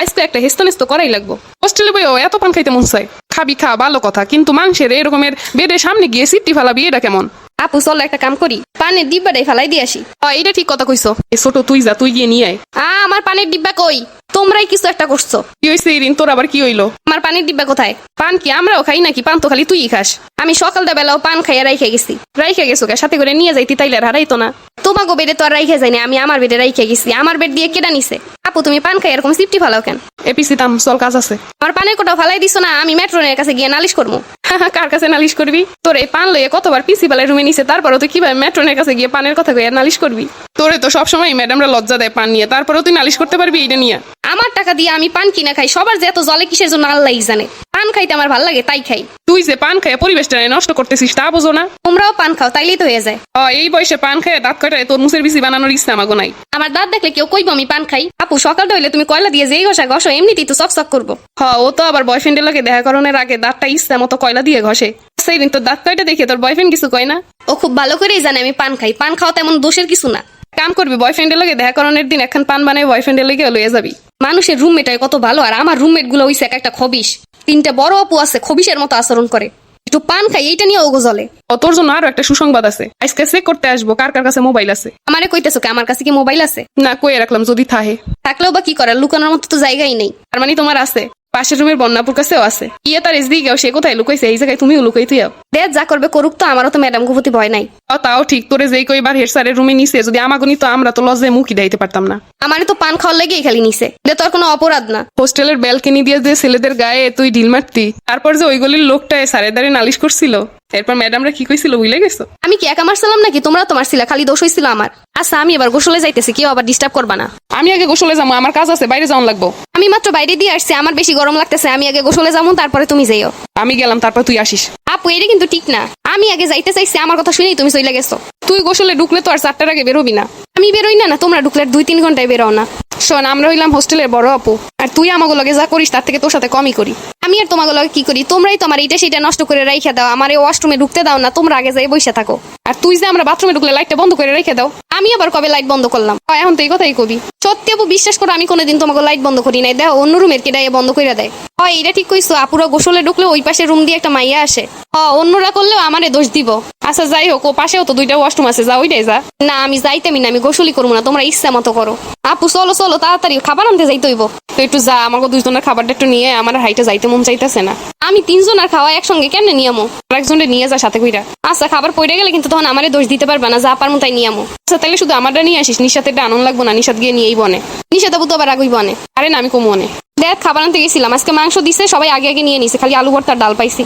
আজকে একটা হেস্তানেস্ত করাই লাগবো। হোস্টেলে বইও এত পান খাইতে মন চায়। খাবি খা ভালো কথা কিন্তু মানুষের এরকমের বেডের সামনে গিয়ে সিটটি ফালাবি এটা কেমন? আপু চল একটা কাম করি পানের ডিব্বাটাই ফালাই দিয়ে আসি। এটা ঠিক কথা কইছো। এ ছোট তুই যা তুই গিয়ে নিয়ে আয়। আমার পানের ডিব্বা কই? তোমরাই কিছু একটা করছ। কি হয়েছে ইরিন? তোর আবার কি হইল? আমার পানের ডিব্বা কোথায়? পান কি? আমরাও খাই নাকি? পান তো খালি তুই খাস। আমি সকালটা বেলাও পান খাইয়া রাইখে গেছি। রাইখে গেছো কে? সাথে করে নিয়ে যাইতি তাইলে হারাইতো না। তোমাকে বেডে তো আর রাইখে যায়নি আমি আমার বেডে রাইখে গেছি। আমার বেড দিয়ে কেডা নিছে? আপু তুমি পান খাই এরকম সিফটি ফালাও কেন? এপিসি তাম চল কাজ আছে। আমার পানের কোটাও ফালাই দিছো না আমি মেট্রোনের কাছে গিয়ে নালিশ করব কার কাছে নালিশ করবি? তোর এই পান লইয়ে কতবার পিসি বেলায় রুমে নিছে তারপরে তুই কীভাবে মেট্রনের কাছে গিয়ে পানের কথা কইয়া নালিশ করবি? তোরে তো সবসময় ম্যাডামরা লজ্জা দেয় পান নিয়ে তারপরেও তুই নালিশ করতে পারবি এটা নিয়ে? আমার টাকা দিয়ে আমি পান কিনা খাই সবার যে এত জলে কিসের জন্য আল্লাহই জানে। পান খাইতে আমার ভালো লাগে তাই খাই। তুই যে পান খাইয়া পরিবেশটা নষ্ট করতেছিস তা বোঝো না। তোমরাও পান খাও তাইলেই তো হয়ে যায়। অ, এই বয়সে পান খাইয়া দাঁত কাটায় তোর মুসের বিসি বানানোর ইচ্ছা আমাগো নাই। আমার দাঁত দেখলে কেউ কইব আমি পান খাই। আপু সকালটা হইলে তুমি কয়লা দিয়ে যেই ঘষা ঘষো এমনিতেই তো চক চক করব। হ ও তো আবার বয়ফ্রেন্ডের লোকে দেখা করানোর আগে দাঁতটা ইচ্ছা মতো কয়লা দিয়ে ঘষে। সেই দিন তোর দাঁত কয়টা দেখে তোর বয়ফ্রেন্ড কিছু কয় না? ও খুব ভালো করেই জানে আমি পান খাই। পান খাওয়া তেমন দোষের কিছু না। কাম করবি বয়ফ্রেন্ডের লোকে দেখা করানোর দিন এখন পান বানায় বয়ফ্রেন্ডের লোকে লইয়া যাবি। মানুষের রুমমেটাই কত ভালো আর আমার রুমমেটগুলো হইছে এক একটা খবিস তিনটা বড় অপু আছে খবিসের মতো আচরণ করে। একটু পান খাই এইটা নিয়ে ওগো জলে তোর জন্য আরও একটা সুসংবাদ আছে। আজকে চেক করতে আসব কার কার কাছে মোবাইল আছে? আমারে কইতেছো কি আমার কাছে কি মোবাইল আছে? না কয়ে রাখলাম যদি থাহে। থাকলেও বা কি করার লুকানোর মতো তো জায়গাই নেই। তার মানে তোমার আছে? পাশের রুমের বন্যাপুর কাছেও আছে। ইয়ে তার এসদি গেও সে কোথায় লুকাইছে? এই জায়গায় তুমিও লুকাই তুই দেখ যা করবে করুক তো আমারও তো ম্যাডাম প্রতি ভয় নাই। তাও ঠিক তোরে যেই কইবার হেড স্যারের রুমে নিছে যদি আমাগুনি তো আমরা তো লজে মুখি দাইতে পারতাম না। আমারে তো পান খাওয়ার লেগেই খালি নিছে। দে তোর কোনো অপরাধ না। হোস্টেলের ব্যালকনি দিয়ে যে ছেলেদের গায়ে তুই ঢিল মারতি তারপর যে ওই গলির লোকটায় স্যারের দাঁড়িয়ে নালিশ করছিল। এরপর ম্যাডামরা কি কইছিল বুঝলে গেছো? আমি কি একা মারছিলাম নাকি? তোমরা তো মারছিলা খালি দোষ হইছিল আমার। আচ্ছা আমি এবার গোসলে যাইতেছি কেউ আবার ডিস্টার্ব করবা না। আমি আগে গোসলে যাব আমার কাজ আছে বাইরে যাওয়ান লাগবো। আমি মাত্র বাইরে দিয়ে আসছি আমার বেশি গরম লাগতেছে আমি আগে গোসলে যাব তারপরে তুমি যাইও। আমি গেলাম তারপর তুই আসিস। আপু এটা কিন্তু ঠিক না। আমি আগে যাইতে চাইছি আমার কথা শুনেই তুমি চলে গেছো। তুই গোসলে ঢুকলে তো আর চারটার আগে বেরোবি না। আমি বেরোই না না তোমরা ঢুকলে আর দুই তিন ঘন্টায় বেরো না। শোন আমরা হইলাম হোস্টেলের বড় আপু। আর তুই আমাকে লগে যা করিস তার থেকে তোর সাথে কমই করি। আমি আর তোমাকে কি করি? তোমরাই তোমার এইটা সেটা নষ্ট করে রাইখা দাও। আমার এই ওয়াশরুমে ঢুকতে দাও না, তোমরা আগে যাই বসে থাকো। আর তুই যে আমরা বাথরুমে ঢুকলে লাইটটা বন্ধ করে রেখে দাও। আমি আবার কবে লাইট বন্ধ করলাম? এখন তো এই কথাই কবি। সত্যি আপু, বিশ্বাস করো, আমি কোনোদিন তোমাকে লাইট বন্ধ করি নাই। দেখো, অন্য রুমের কেডা বন্ধ করে দেয়। হয় এটা ঠিক কইছো। আপুরা গোসলে ঢুকলে ওই পাশে রুম দিয়ে একটা মাইয়া আসে। হ অন্যরা করলেও আমারে দোষ দিব। আচ্ছা যাই হোক, ও পাশেও তো দুইটা ওয়াশরুম আছে, যা ওইটাই যা। না, আমি যাইতেমি না, আমি গোসলই করব না, তোমরা ইচ্ছা মতো করো। আপু, চলো চলো, তাড়াতাড়ি, খাবার আনতে যাইতে হইব। তো একটু যা আমাকে দুইজনের খাবারটা একটু নিয়ে আমার হাইটে যাইতে মন চাইতেছে না। আমি তিনজন আর খাওয়া একসঙ্গে কেমনে নিয়ামো আর একজনটা নিয়ে যা সাথে কইরা। আচ্ছা খাবার পড়ে গেলে কিন্তু তখন আমারে দোষ দিতে পারবে না, যা পারমু তাই নিয়ামো আচ্ছা তাহলে শুধু আমারটা নিয়ে আসিস নিশাতে এটা আনন্দ লাগবো না নিশাত গিয়ে নিয়েই বনে। নিষেধ আপু তো আবার আগুই বনে আরে না, আমি কমু অনে দেখ, খাবার আনতে গেছিলাম, আজকে মাংস দিছে, সবাই আগে আগে নিয়ে নিছে, খালি আলু ভর্তার ডাল পাইছি।